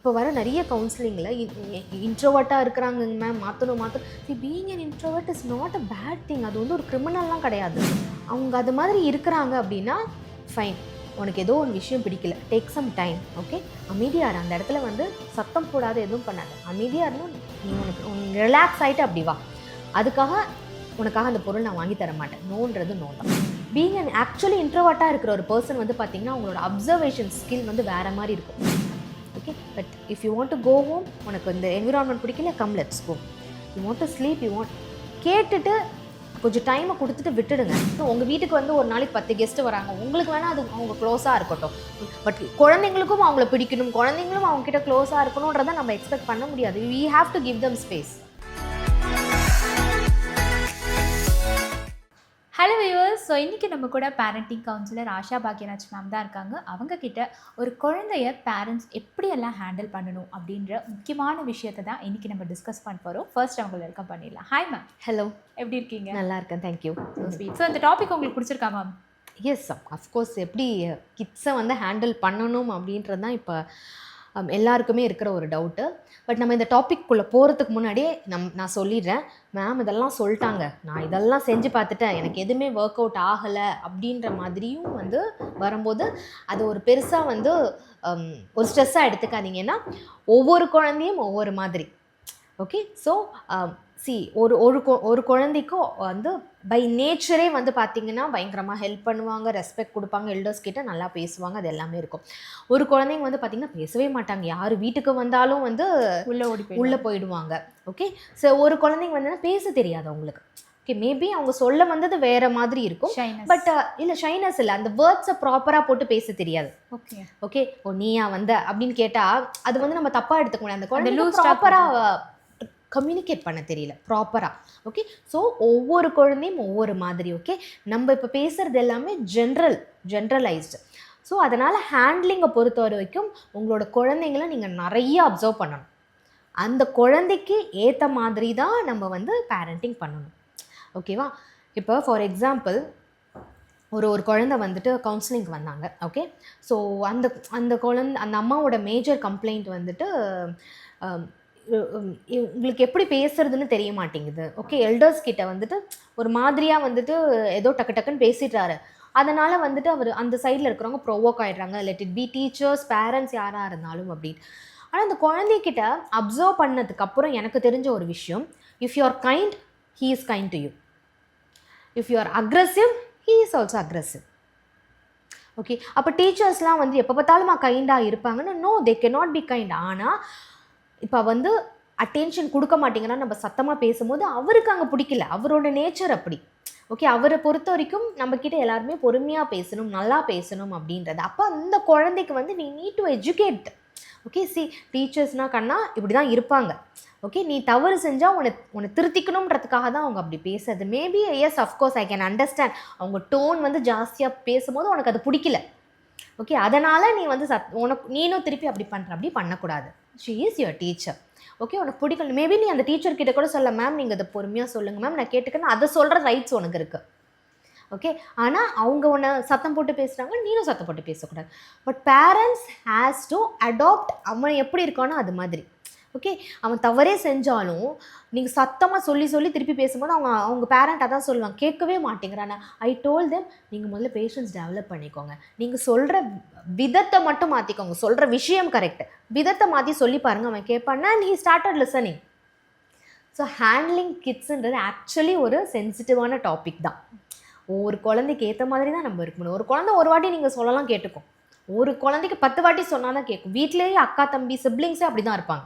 இப்போ வர நிறைய கவுன்சிலிங்கில் இன்ட்ரோவர்ட்டாக இருக்கிறாங்க மேம் மாற்றணும் மாற்றணும் see being an introvert is not a bad thing அது வந்து ஒரு கிரிமினல்லாம் கிடையாது. அவங்க அது மாதிரி இருக்கிறாங்க அப்படின்னா ஃபைன் உனக்கு ஏதோ ஒரு விஷயம் பிடிக்கல. டேக் சம் டைம் ஓகே அமைதியாக அந்த இடத்துல வந்து சத்தம் போடாத எதுவும் பண்ணாது. அமைதியாக இருந்தால் நீ உனக்கு ரிலாக்ஸ் ஆகிட்டு அப்படி வா. அதுக்காக உனக்காக அந்த பொருள் நான் வாங்கி தர மாட்டேன். நோன்றது நோ தான். பீங் அன் ஆக்சுவலி இன்ட்ரோவர்ட்டாக இருக்கிற ஒரு பர்சன் வந்து பார்த்தீங்கன்னா அவங்களோட அப்சர்வேஷன் ஸ்கில் வந்து வேறு மாதிரி இருக்கும். Okay but if you want to go home உனக்கு இந்த என்விரான்மெண்ட் பிடிக்கல come let's go you want to sleep you want கேட்டுட்டு கொஞ்சம் டைமை கொடுத்துட்டு விட்டுடுங்க. உங்கள் வீட்டுக்கு வந்து ஒரு நாளைக்கு பத்து கெஸ்ட்டு வராங்க. உங்களுக்கு வேணால் அது அவங்க க்ளோஸாக இருக்கட்டும். பட் குழந்தைங்களுக்கும் அவங்கள பிடிக்கணும். குழந்தைங்களும் அவங்ககிட்ட க்ளோஸாக இருக்கணுன்றதை நம்ம எக்ஸ்பெக்ட் பண்ண முடியாது. We have to give them space so இன்றைக்கி நம்ம கூட parenting counsellor Asha Bhagyaraj ma'am தான் இருக்காங்க. அவங்க கிட்ட ஒரு குழந்தைய பேரண்ட்ஸ் எப்படியெல்லாம் ஹேண்டில் பண்ணணும் அப்படின்ற முக்கியமான விஷயத்தை தான் இன்றைக்கி நம்ம டிஸ்கஸ் பண்ண போகிறோம் ஃபர்ஸ்ட் அவங்க வெல்கம் பண்ணிடலாம். ஹாய் மேம் ஹலோ எப்படி இருக்கீங்க? நல்லா இருக்கேன். தேங்க்யூ ஸோ இந்த டாபிக் உங்களுக்கு பிடிச்சிருக்கா மேம் எஸ் அஃப்கோர்ஸ் எப்படி கிட்ஸை வந்து ஹேண்டில் பண்ணணும் அப்படின்றது தான் இப்போ Um, எல்லாருக்குமே இருக்கிற ஒரு டவுட்டு பட் நம்ம இந்த டாபிக்குள்ளே போகிறதுக்கு முன்னாடியே நம் நான் சொல்லிடுறேன். மேம் இதெல்லாம் சொல்லிட்டாங்க. நான் இதெல்லாம் செஞ்சு பார்த்துட்டேன். எனக்கு எதுவுமே ஒர்க் அவுட் ஆகலை அப்படின்ற மாதிரியும் வந்து வரும்போது அது ஒரு பெருசாக வந்து um, ஒரு ஸ்ட்ரெஸ்ஸாக எடுத்துக்காதீங்கன்னா ஒவ்வொரு குழந்தையும் ஒவ்வொரு மாதிரி. ஓகே ஸோ சி ஒரு ஒரு ஒரு குழந்தைக்கும் வந்து பை நேச்சரே வந்து பார்த்தீங்கன்னா பயங்கரமாக ஹெல்ப் பண்ணுவாங்க ரெஸ்பெக்ட் கொடுப்பாங்க எல்டர்ஸ் கிட்ட நல்லா பேசுவாங்க அது எல்லாமே இருக்கும். ஒரு குழந்தைங்க வந்து பார்த்தீங்கன்னா பேசவே மாட்டாங்க. யார் வீட்டுக்கு வந்தாலும் வந்து உள்ளே ஓடி உள்ளே போயிடுவாங்க. ஓகே ஸோ ஒரு குழந்தைங்க வந்து பேச தெரியாது அவங்களுக்கு. ஓகே மேபி அவங்க சொல்ல வந்தது வேற மாதிரி இருக்கும். பட் இல்லை ஷைனஸ் இல்லை. அந்த வேர்ட்ஸை ப்ராப்பராக போட்டு பேச தெரியாது. ஓகே ஓகே ஓ நீயா வந்த? அப்படின்னு கேட்டால் அது வந்து நம்ம தப்பாக எடுத்துக்க முடியாது. அந்த குழந்தை ப்ராப்பராக கம்யூனிகேட் பண்ண தெரியல ப்ராப்பராக ஓகே ஸோ ஒவ்வொரு குழந்தையும் ஒவ்வொரு மாதிரி ஓகே நம்ம இப்போ பேசுகிறது எல்லாமே ஜென்ரல் ஜென்ரலைஸ்டு ஸோ அதனால் ஹேண்ட்லிங்கை பொறுத்த வரைக்கும் உங்களோட குழந்தைங்கள நீங்கள் நிறைய அப்சர்வ் பண்ணணும். அந்த குழந்தைக்கு ஏற்ற மாதிரி தான் நம்ம வந்து பேரண்டிங் பண்ணணும். ஓகேவா இப்போ ஃபார் எக்ஸாம்பிள் ஒரு ஒரு குழந்தை வந்துட்டு கவுன்சிலிங்க்கு வந்தாங்க ஓகே ஸோ அந்த அந்த குழந்த அந்த அம்மாவோட மேஜர் கம்ப்ளைண்ட் வந்துட்டு உங்களுக்கு எப்படி பேசுறதுன்னு தெரிய மாட்டேங்குது. ஓகே எல்டர்ஸ் கிட்ட வந்துட்டு ஒரு மாதிரியாக வந்துட்டு ஏதோ டக்கு டக்குன்னு பேசிடுறாரு. அதனால் வந்துட்டு அவர் அந்த சைடில் இருக்கிறவங்க provoke ஆகிடுறாங்க let it be teachers parents யாராக இருந்தாலும் அப்படின்னு. ஆனால் அந்த குழந்தைக்கிட்ட அப்சர்வ் பண்ணதுக்கு அப்புறம் எனக்கு தெரிஞ்ச ஒரு விஷயம் if you are kind he is kind to you if you are aggressive he is also aggressive okay அப்போ டீச்சர்ஸ்லாம் வந்து எப்போ பார்த்தாலும் கைண்டாக இருப்பாங்கன்னா no they can not be kind ஆனால் இப்போ வந்து அட்டென்ஷன் கொடுக்க மாட்டேங்கிறா நம்ம சத்தமாக பேசும்போது அவருக்கு அங்கே பிடிக்கல. அவரோட நேச்சர் அப்படி. ஓகே அவரை பொறுத்த வரைக்கும் நம்மக்கிட்ட எல்லாருமே பொறுமையாக பேசணும் நல்லா பேசணும் அப்படின்றது. அப்போ அந்த குழந்தைக்கு வந்து நீ need to educate okay see டீச்சர்ஸ்னா கண்ணா இப்படி தான் இருப்பாங்க. ஓகே நீ தவறு செஞ்சால் உன்னை உன்னை திருத்திக்கணுன்றதுக்காக தான் அவங்க அப்படி பேசுறது. Maybe yes of course I can understand அவங்க டோன் வந்து ஜாஸ்தியாக பேசும்போது உனக்கு அது பிடிக்கல. ஓகே அதனால் நீ வந்து சத் உனக்கு நீனும் திருப்பி அப்படி பண்ணுற அப்படி பண்ணக்கூடாது. She is your teacher okay உனக்கு பிடிக்கல. மேபி நீ அந்த டீச்சர் கிட்ட கூட சொல்ல மேம் நீங்கள் இதை பொறுமையாக சொல்லுங்கள் மேம் நான் கேட்டுக்கன்னு அதை சொல்கிற ரைட்ஸ் உனக்கு இருக்குது ஓகே ஆனால் அவங்க உன்னை சத்தம் போட்டு பேசுகிறாங்க நீனும் சத்தம் போட்டு பேசக்கூடாது. But parents has to adapt அவன் எப்படி இருக்கானோ அது மாதிரி. ஓகே அவன் தவறே செஞ்சாலும் நீங்கள் சத்தமாக சொல்லி சொல்லி திருப்பி பேசும்போது அவங்க அவங்க பேரண்ட் அதான் சொல்லுவாங்க கேட்கவே மாட்டேங்கிறானே. ஐ டோல் தெம் நீங்கள் முதல்ல பேஷன்ஸ் டெவலப் பண்ணிக்கோங்க. நீங்கள் சொல்கிற விதத்தை மட்டும் மாற்றிக்கோங்க சொல்கிற விஷயம் கரெக்ட் விதத்தை மாற்றி சொல்லி பாருங்கள் அவன் கேட்பான்னா நீ ஸ்டார்டட் லிசனிங் ஸோ ஹேண்ட்லிங் கிட்ஸுன்றது ஆக்சுவலி ஒரு சென்சிட்டிவான டாபிக் தான். ஒவ்வொரு குழந்தைக்கு ஏற்ற மாதிரி தான் நம்ம இருக்கணும். ஒரு குழந்தை ஒரு வாட்டி நீங்கள் சொல்லலாம் கேட்டுக்கும். ஒரு குழந்தைக்கு பத்து வாட்டி சொன்னால் தான் கேட்கும். வீட்டிலேயே அக்கா தம்பி சிப்ளிங்ஸே அப்படி தான் இருப்பாங்க.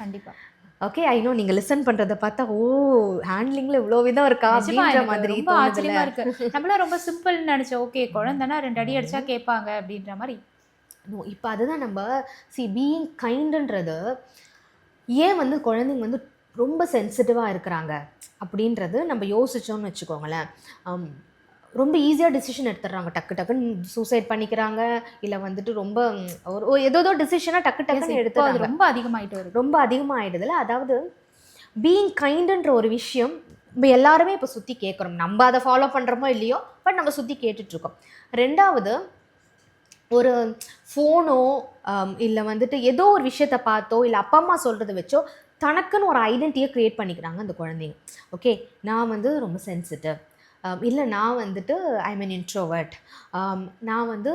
கண்டிப்பாக ஓகே ஐ நோ நீங்கள் லிசன் பண்ணுறத பார்த்தா ஓ ஹேண்ட்லிங்கில் இவ்வளோ விதம் இருக்கா? அப்படின்ற மாதிரி ரொம்ப ஆச்சரியமா தோணுதுல்ல? இருக்கு. நம்மளாம் ரொம்ப சிம்பிள்னு நினைச்சோம் ஓகே குழந்தைனா ரெண்டு அடி அடிச்சா கேட்பாங்க அப்படின்ற மாதிரி. நோ இப்போ அதுதான் நம்ம சி பீயிங் கைண்டுன்றது ஏன் வந்து குழந்தைங்க வந்து ரொம்ப சென்சிட்டிவாக இருக்கிறாங்க? அப்படின்றது நம்ம யோசிச்சோம்னு வச்சுக்கோங்களேன். ஆம், ரொம்ப ஈஸியாக டிசிஷன் எடுத்துடுறாங்க. டக்கு டக்குன்னு சூசைட் பண்ணிக்கிறாங்க. இல்லை வந்துட்டு ரொம்ப ஒரு ஒரு ஏதோ டிசிஷனாக டக்கு டக்குன்னு எடுத்துறாங்க ரொம்ப அதிகமாயிட்டு வருது. ரொம்ப அதிகமாகிடுதுல அதாவது பீயிங் கைண்டுன்ற ஒரு விஷயம் நம்ம எல்லாருமே இப்போ சுற்றி கேட்குறோம். நம்ம அதை ஃபாலோ பண்ணுறோமோ இல்லையோ? பட் நம்ம சுற்றி கேட்டுட்ருக்கோம் ரெண்டாவது ஒரு ஃபோனோ இல்லை வந்துட்டு ஏதோ ஒரு விஷயத்த பார்த்தோ இல்லை அப்பா அம்மா சொல்கிறத வச்சோ தனக்குன்னு ஒரு ஐடென்டிட்டியை க்ரியேட் பண்ணிக்கிறாங்க அந்த குழந்தைங்க. ஓகே நான் வந்து ரொம்ப சென்சிட்டிவ் இல்லை நான் வந்துட்டு ஐ மீன் இன்ட்ரோவர்ட் நான் வந்து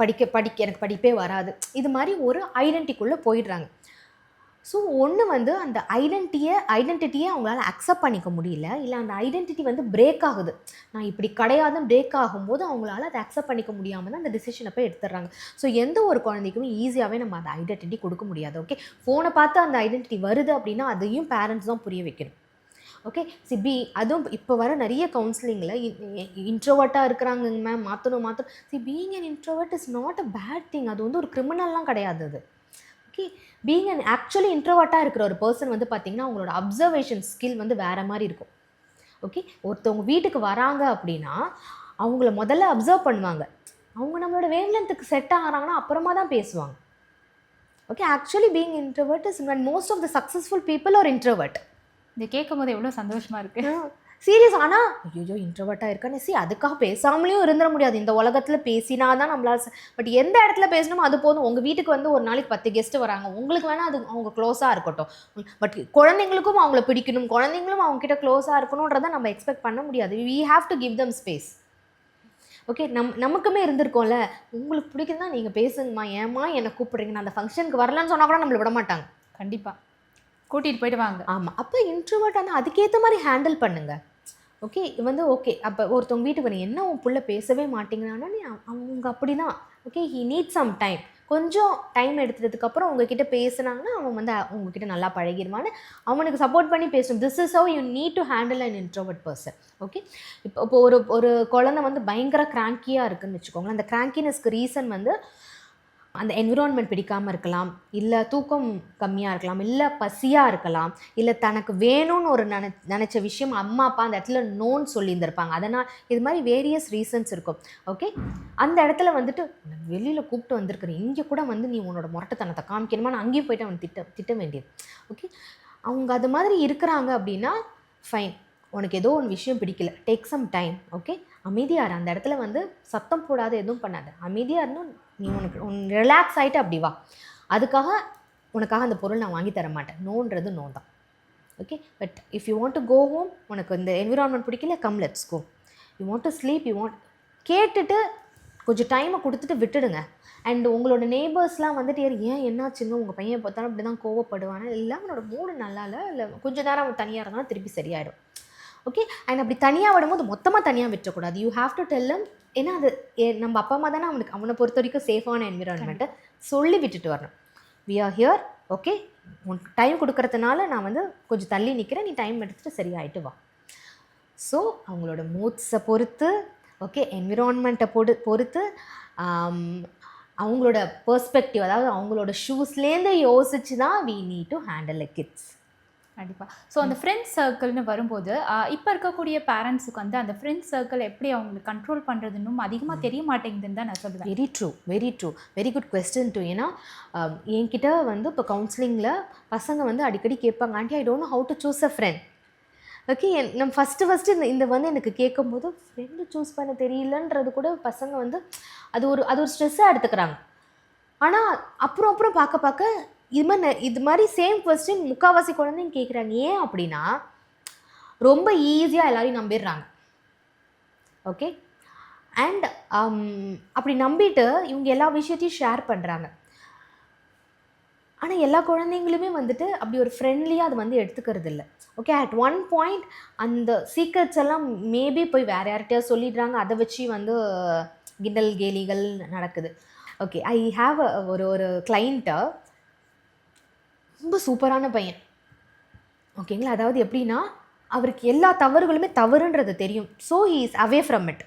படிக்க படிக்க எனக்கு படிப்பே வராது. இது மாதிரி ஒரு ஐடென்டிக்குள்ளே போயிடுறாங்க. ஸோ ஒன்று வந்து அந்த ஐடென்டிட்டியை ஐடென்டிட்டியை அவங்களால அக்செப்ட் பண்ணிக்க முடியல. இல்லை அந்த ஐடென்டிட்டி வந்து பிரேக் ஆகுது. நான் இப்படி கிடையாதுன்னு பிரேக் ஆகும்போது அவங்களால அதை அக்செப்ட் பண்ணிக்க முடியாமல் தான் அந்த டிசிஷனை போய் எடுத்துடுறாங்க. ஸோ எந்த ஒரு குழந்தைக்குமே ஈஸியாகவே நம்ம அந்த ஐடென்டிட்டி கொடுக்க முடியாது ஓகே ஃபோனை பார்த்து அந்த ஐடென்டிட்டி வருது அப்படின்னா அதையும் பேரண்ட்ஸ் தான் புரிய வைக்கணும். ஓகே சி பி அதுவும் இப்போ வர நிறைய கவுன்சிலிங்கில் இன்ட்ரோவர்ட்டாக இருக்கிறாங்க மேம் மாற்றணும் மாற்றணும் see being an introvert is not a bad thing அது வந்து ஒரு கிரிமினல்லாம் கிடையாது அது. ஓகே பீயிங் அன் ஆக்சுவலி இன்ட்ரோவர்ட்டாக இருக்கிற ஒரு பர்சன் வந்து பார்த்திங்கன்னா அவங்களோட அப்சர்வேஷன் ஸ்கில் வந்து வேறு மாதிரி இருக்கும். ஓகே ஒருத்தவங்க வீட்டுக்கு வராங்க அப்படின்னா அவங்கள முதல்ல அப்சர்வ் பண்ணுவாங்க. அவங்க நம்மளோட வேவ்லென்த்துக்கு செட் ஆகிறாங்கன்னா அப்புறமா தான் பேசுவாங்க. Okay actually being introvert is most of the successful people are introvert இதை கேட்கும் போது எவ்வளோ சந்தோஷமா இருக்கு. சீரியஸ் ஆனால் ஐயோ இன்ட்ரோவர்ட்டாக இருக்கானே. சி அதுக்காக பேசாமலேயும் இருந்துட முடியாது. இந்த உலகத்தில் பேசினா தான் நம்மளால பட் எந்த இடத்துல பேசணுமோ அது போதும். உங்கள் வீட்டுக்கு வந்து ஒரு நாளைக்கு பத்து கெஸ்ட்டு வராங்க. உங்களுக்கு வேணால் அது அவங்க க்ளோஸாக இருக்கட்டும். பட் குழந்தைங்களுக்கும் அவங்கள பிடிக்கணும். குழந்தைங்களும் அவங்க கிட்ட க்ளோஸாக இருக்கணுன்றதை நம்ம எக்ஸ்பெக்ட் பண்ண முடியாது. We have to give them space okay நம் நமக்குமே இருந்திருக்கோம்ல. உங்களுக்கு பிடிக்குதுன்னா நீங்கள் பேசுங்கம்மா. ஏம்மா என்னை கூப்பிடுறீங்க. நான் அந்த ஃபங்க்ஷனுக்கு வரலன்னு சொன்னால் கூட நம்மளை விட மாட்டாங்க. கண்டிப்பா. கூட்டிகிட்டு போயிட்டு வாங்க. ஆமாம் அப்போ இன்ட்ரோவர்ட் ஆனால் அதுக்கேற்ற மாதிரி ஹேண்டில் பண்ணுங்க. ஓகே வந்து ஓகே அப்போ ஒருத்தவங்க வீட்டுக்கு வரீங்க என்ன உன் புள்ள பேசவே மாட்டேங்கிறான்னா நீ அவங்க அப்படி தான் okay he need some time கொஞ்சம் டைம் எடுத்ததுக்கப்புறம் உங்ககிட்ட பேசுனாங்கன்னா அவன் வந்து உங்ககிட்ட நல்லா பழகிடுவான்னு அவனுக்கு சப்போர்ட் பண்ணி பேசணும். This is how you need to handle an introvert person okay இப்போ இப்போ ஒரு ஒரு குழந்தை வந்து பயங்கர கிராங்கியாக இருக்குன்னு வச்சுக்கோங்களேன். அந்த கிராங்கினஸ்க்கு ரீசன் வந்து அந்த என்விரான்மெண்ட் பிடிக்காமல் இருக்கலாம் இல்லை தூக்கம் கம்மியாக இருக்கலாம் இல்லை பசியாக இருக்கலாம் இல்லை தனக்கு வேணும்னு ஒரு நினை நினச்ச விஷயம் அம்மா அப்பா அந்த இடத்துல நோன்னு சொல்லியிருந்திருப்பாங்க. அதனால் இது மாதிரி வேரியஸ் ரீசன்ஸ் இருக்கும். ஓகே அந்த இடத்துல வந்துட்டு வெளியில் கூப்பிட்டு வந்திருக்கிறேன் இங்கே கூட வந்து நீ உன்னோட முரட்டுத்தனத்தை காமிக்கணுமான்னு அங்கேயும் போயிட்டு அவன் திட்ட திட்ட வேண்டியது. ஓகே அவங்க அது மாதிரி இருக்கிறாங்க அப்படின்னா ஃபைன் உனக்கு ஏதோ ஒன்று விஷயம் பிடிக்கல. டேக் சம் டைம் ஓகே அமைதியாக அந்த இடத்துல வந்து சத்தம் போடாத எதுவும் பண்ணாது. அமைதியாக இருந்தும் நீ உனக்கு உன் ரிலாக்ஸ் ஆகிட்டு அப்படி வா. அதுக்காக உனக்காக அந்த பொருள் நான் வாங்கி தர மாட்டேன். நோன்றது நோ தான் okay but if you want to go home உனக்கு இந்த என்விரான்மெண்ட் பிடிக்கல come let's go you want to sleep you want கேட்டுட்டு கொஞ்சம் டைமை கொடுத்துட்டு விட்டுடுங்க. அண்ட் உங்களோட நெய்பர்ஸ்லாம் வந்துட்டு யார் ஏன் என்னாச்சுங்க? உங்கள் பையன் பார்த்தாலும் அப்படி தான் கோவப்படுவானா? இல்லை அவனோட மூடு நல்லா இல்லை இல்லை கொஞ்சம் நேரம் அவன் தனியாக இருந்தாலும் திருப்பி சரியாயிடும். ஓகே அண்ட் அப்படி தனியாக விடும்போது மொத்தமாக தனியாக விட்டுறக்கூடாது யூ ஹாவ் டு டெல்லம் ஏன்னா அது ஏ- நம்ம அப்பா அம்மா தானே அவனுக்கு அவனை பொறுத்த வரைக்கும் சேஃபான என்விரான்மெண்ட்டை சொல்லி விட்டுட்டு வரணும். வி ஆர் ஹியர் ஓகே உனக்கு டைம் கொடுக்கறதுனால நான் வந்து கொஞ்சம் தள்ளி நிற்கிறேன் நீ டைம் எடுத்துகிட்டு சரியாயிட்டு வா. ஸோ அவங்களோட மூட்ஸை பொறுத்து ஓகே என்விரான்மெண்ட்டை பொறு பொறுத்து um, அவங்களோட பர்ஸ்பெக்டிவ் அதாவது அவங்களோட ஷூஸ்லேருந்து யோசிச்சு தான் we need to handle kids கண்டிப்பா. ஸோ அந்த ஃப்ரெண்ட்ஸ் சர்க்கிள்னு வரும்போது இப்போ இருக்கக்கூடிய பேரண்ட்ஸுக்கு வந்து அந்த ஃப்ரெண்ட்ஸ் சர்க்கிள் எப்படி அவங்களுக்கு கண்ட்ரோல் பண்ணுறது இன்னும் அதிகமாக தெரிய மாட்டேங்குதுன்னு தான் நான் சொல்லுவேன். Very true very true very good question to ஏன்னா என்கிட்ட வந்து இப்போ கவுன்சிலிங்கில் பசங்க வந்து அடிக்கடி கேட்பாங்க aunty I don't how to choose a friend okay நம்ம ஃபஸ்ட்டு ஃபஸ்ட்டு இந்த இந்த வந்து எனக்கு கேட்கும்போது ஃப்ரெண்டு சூஸ் பண்ண தெரியலன்றது கூட பசங்க வந்து அது ஒரு அது ஒரு ஸ்ட்ரெஸ்ஸாக எடுத்துக்கிறாங்க. ஆனால் அப்புறம் அப்புறம் பார்க்க பார்க்க இது மாதிரி இது மாதிரி சேம் கொஸ்டின் முக்கால்வாசி குழந்தைங்க கேட்குறாங்க ஏன் அப்படின்னா ரொம்ப ஈஸியாக எல்லாரையும் நம்பிடுறாங்க. ஓகே அண்ட் um, அப்படி நம்பிட்டு இவங்க எல்லா விஷயத்தையும் ஷேர் பண்ணுறாங்க ஆனால் எல்லா குழந்தைங்களுமே வந்துட்டு அப்படி ஒரு ஃப்ரெண்ட்லியாக அது வந்து எடுத்துக்கிறது இல்லை ஓகே அட் ஒன் பாயிண்ட் அந்த சீக்ரெட்ஸ் எல்லாம் மேபி போய் வேறு யார்கிட்டயா சொல்லிடுறாங்க. அதை வச்சு வந்து கிண்டல் கேலிகள் நடக்குது. ஓகே ஐ ஹாவ் ஒரு ஒரு கிளைண்ட்டை ரொம்ப சூப்பரான பையன். ஓகேங்களா? அதாவது எப்படின்னா அவருக்கு எல்லா தவறுகளுமே தவறுன்றது தெரியும். So he is away from it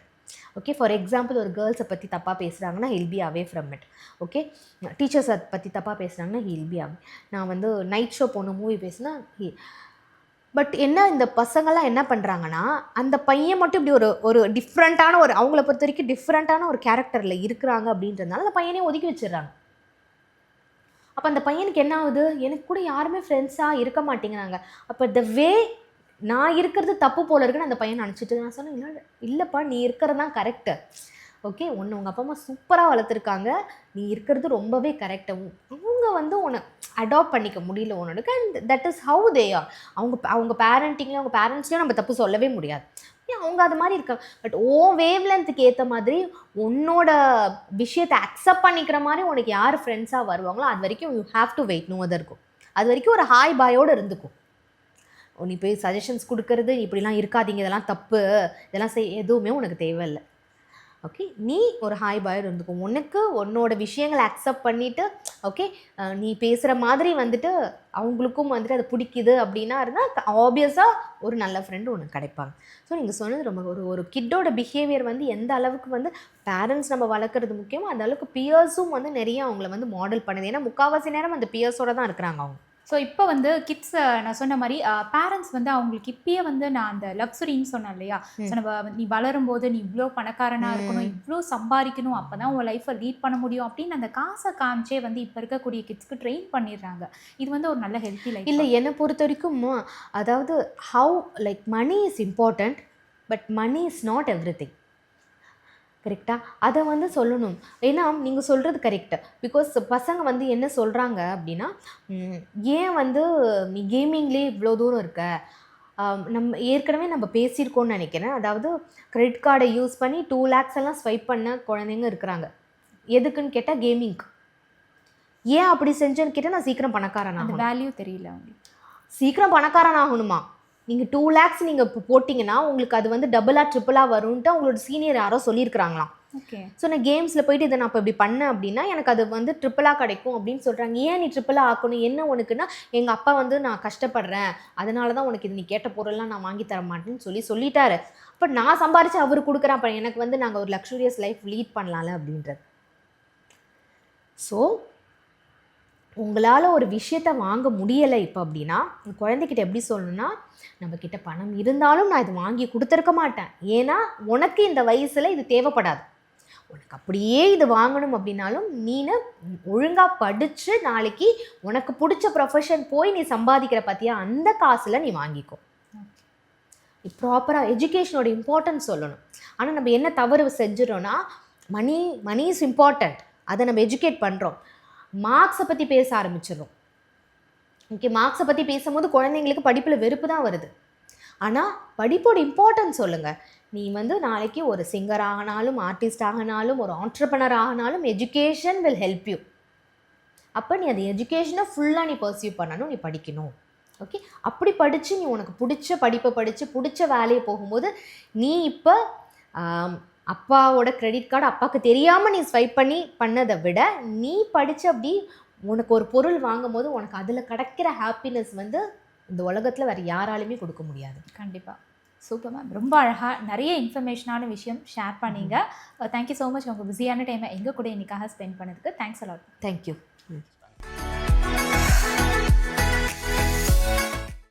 okay for example ஒரு கேர்ள்ஸை பற்றி தப்பாக பேசுகிறாங்கன்னா he'll be away from it okay டீச்சர்ஸை பற்றி தப்பாக பேசுகிறாங்கன்னா ஹில் பி அவே நான் வந்து நைட் ஷோ போன மூவி பேசினா ஹி பட் என்ன இந்த பசங்கள்லாம் என்ன பண்ணுறாங்கன்னா அந்த பையன் மட்டும் இப்படி ஒரு ஒரு டிஃப்ரெண்ட்டான ஒரு அவங்கள பொறுத்த வரைக்கும் டிஃப்ரெண்ட்டான ஒரு கேரக்டரில் இருக்கிறாங்க அப்படின்றதுனால அந்த பையனே ஒதுக்கி வச்சிடுறாங்க. அப்போ அந்த பையனுக்கு என்ன ஆகுது? எனக்கு கூட யாருமே ஃப்ரெண்ட்ஸாக இருக்க மாட்டேங்கிறாங்க. அப்போ த வே நான் இருக்கிறது தப்பு போல இருக்குன்னு அந்த பையன் நினச்சிட்டு நான் சொன்னேன் இல்லை இல்லைப்பா நீ இருக்கிறது தான் கரெக்டு ஓகே ஒன்று உங்கள் அப்பா அம்மா சூப்பராக வளர்த்துருக்காங்க. நீ இருக்கிறது ரொம்பவே கரெக்டாகவும் அவங்க வந்து உன்னை அடாப்ட் பண்ணிக்க முடியல உன்னோடக்கு and that is how they are அவங்க அவங்க பேரண்டிங்லேயும் அவங்க பேரண்ட்ஸ்லேயும் நம்ம தப்பு சொல்லவே முடியாது. அவங்க அது மாதிரி இருக்காங்க. பட் ஓ வேவ் லென்த்துக்கு ஏற்ற மாதிரி உன்னோட விஷயத்தை அக்செப்ட் பண்ணிக்கிற மாதிரி உனக்கு யார் ஃப்ரெண்ட்ஸாக வருவாங்களோ அது வரைக்கும் you have to wait no இருக்கும் அது வரைக்கும் ஒரு ஹாய் பாயோடு இருந்துக்கும். நீ போய் சஜஷன்ஸ் கொடுக்கறது இப்படிலாம் இருக்காதீங்க இதெல்லாம் தப்பு இதெல்லாம் செய் எதுவுமே உனக்கு தேவையில்லை. ஓகே நீ ஒரு ஹாய் பாயர் இருந்துக்கும் உனக்கு உன்னோட விஷயங்களை அக்செப்ட் பண்ணிவிட்டு ஓகே நீ பேசுகிற மாதிரி வந்துட்டு அவங்களுக்கும் வந்துட்டு அது பிடிக்குது அப்படின்னா இருந்தால் ஆப்வியஸாக ஒரு நல்ல ஃப்ரெண்டு உனக்கு கிடைப்பாங்க. ஸோ நீங்கள் சொன்னது ரொம்ப ஒரு ஒரு கிட்டோட பிஹேவியர் வந்து எந்த அளவுக்கு வந்து பேரண்ட்ஸ் நம்ம வளர்க்குறது முக்கியமோ அந்த அளவுக்கு பியர்ஸும் வந்து நிறைய அவங்கள வந்து மாடல் பண்ணுது. ஏன்னா முக்கால்வாசி நேரம் அந்த பியர்ஸோட தான் இருக்கிறாங்க அவங்க. ஸோ இப்போ வந்து கிட்ஸ் நான் சொன்ன மாதிரி பேரண்ட்ஸ் வந்து அவங்களுக்கு இப்பயே வந்து நான் அந்த லக்ஸுரின்னு சொன்னேன் இல்லையா? ஸோ நம்ம நீ வளரும் போது நீ இவ்வளோ பணக்காரனா இருக்கணும். இவ்வளோ சம்பாதிக்கணும் அப்போ தான் உன் லைஃப்பை லீட் பண்ண முடியும் அப்படின்னு அந்த காசை காமிச்சே வந்து இப்போ இருக்கக்கூடிய கிட்ஸ்க்கு ட்ரெயின் பண்ணிடுறாங்க. இது வந்து ஒரு நல்ல ஹெல்த்தி லைஃப் இல்லை என்னை பொறுத்த வரைக்கும் அதாவது how like money is important but money is not everything கரெக்டாக அதை வந்து சொல்லணும். ஏன்னா நீங்கள் சொல்கிறது கரெக்டு பிகாஸ் பசங்க வந்து என்ன சொல்கிறாங்க அப்படின்னா ஏன் வந்து நீ கேமிங்லேயே இவ்வளோ தூரம் இருக்க? நம்ம ஏற்கனவே நம்ம பேசியிருக்கோம்னு நினைக்கிறேன். அதாவது கிரெடிட் கார்டை யூஸ் பண்ணி டூ லேக்ஸ் எல்லாம் ஸ்வைப் பண்ண குழந்தைங்க இருக்கிறாங்க. எதுக்குன்னு கேட்டால் கேமிங்க்கு ஏன் அப்படி செஞ்சேன்னு கேட்டால் நான் சீக்கிரம் பணக்காரன் வேல்யூ தெரியல சீக்கிரம் பணக்காரன் ஆகணுமா? நீங்கள் டூ லேக்ஸ் நீங்கள் இப்போ போட்டிங்கன்னா உங்களுக்கு அது வந்து டபுளாக ட்ரிபிளாக வரும்ன்ட்டு அவங்களோட சீனியர் யாரோ சொல்லியிருக்கிறாங்களாம். ஓகே ஸோ நான் கேம்ஸில் போயிட்டு இதை நான் இப்போ இப்படி பண்ணேன் அப்படின்னா எனக்கு அது வந்து ட்ரிபிளாக கிடைக்கும் அப்படின்னு சொல்கிறாங்க ஏன் நீ ட்ரிபிளாக ஆக்கணும்? என்ன உனக்குன்னா எங்கள் அப்பா வந்து நான் கஷ்டப்படுறேன். அதனால தான் உனக்கு இது நீ கேட்ட பொருள்லாம் நான் வாங்கி தர மாட்டேன்னு சொல்லி சொல்லிட்டாரு. அப்போ நான் சம்பாரிச்சு அவர் கொடுக்குறேன். அப்போ எனக்கு வந்து நாங்கள் ஒரு லக்ஸூரியஸ் லைஃப் லீட் பண்ணலாம்ல அப்படின்றது. ஸோ உங்களால் ஒரு விஷயத்த வாங்க முடியலை இப்போ அப்படின்னா குழந்தைக்கிட்ட குழந்தைகிட்ட எப்படி சொல்லணும்னா நம்மக்கிட்ட பணம் இருந்தாலும் நான் இது வாங்கி கொடுத்துருக்க மாட்டேன். ஏன்னா உனக்கு இந்த வயசில் இது தேவைப்படாது. உனக்கு அப்படியே இது வாங்கணும் அப்படின்னாலும் நீனு ஒழுங்காக படித்து நாளைக்கு உனக்கு பிடிச்ச ப்ரொஃபஷன் போய் நீ சம்பாதிக்கிற பார்த்தியா அந்த காசில் நீ வாங்கிக்கோ. ப்ராப்பராக எஜுகேஷனோட இம்பார்ட்டன்ஸ் சொல்லணும். ஆனால் நம்ம என்ன தவறு செஞ்சிடறோன்னா மணி மணி இஸ் இம்பார்ட்டண்ட் அதை நம்ம எஜுகேட் பண்ணுறோம் மார்க்ஸை பற்றி பேச ஆரம்பிச்சிடுறோம். ஓகே மார்க்ஸை பற்றி பேசும்போது குழந்தைங்களுக்கு படிப்பில் வெறுப்பு தான் வருது. ஆனால் படிப்போட இம்பார்ட்டன்ஸ் சொல்லுங்கள் நீ வந்து நாளைக்கு ஒரு சிங்கர் ஆகினாலும் ஆர்டிஸ்ட் ஆகினாலும் ஒரு ஆண்டர்பனர் ஆகினாலும் எஜுகேஷன் வில் ஹெல்ப் யூ அப்போ நீ அந்த எஜுகேஷனை ஃபுல்லாக நீ பர்சியூ பண்ணணும் நீ படிக்கணும். ஓகே அப்படி படித்து நீ உனக்கு பிடிச்ச படிப்பை படித்து பிடிச்ச வேலையை போகும்போது நீ இப்போ அப்பாவோட கிரெடிட் கார்டு அப்பாவுக்கு தெரியாமல் நீ ஸ்வைப் பண்ணி பண்ணதை விட நீ படித்து அப்படி உனக்கு ஒரு பொருள் வாங்கும் போது உனக்கு அதில் கிடைக்கிற ஹாப்பினஸ் வந்து இந்த உலகத்தில் வேறு யாராலுமே கொடுக்க முடியாது. கண்டிப்பாக சூப்பர் மேம் ரொம்ப அழகாக நிறைய இன்ஃபர்மேஷனான விஷயம் ஷேர் பண்ணீங்க. தேங்க்யூ ஸோ மச் உங்கள் பிஸியான டைமை எங்கள் கூட இன்னைக்காக ஸ்பெண்ட் பண்ணதுக்கு thanks a lot thank you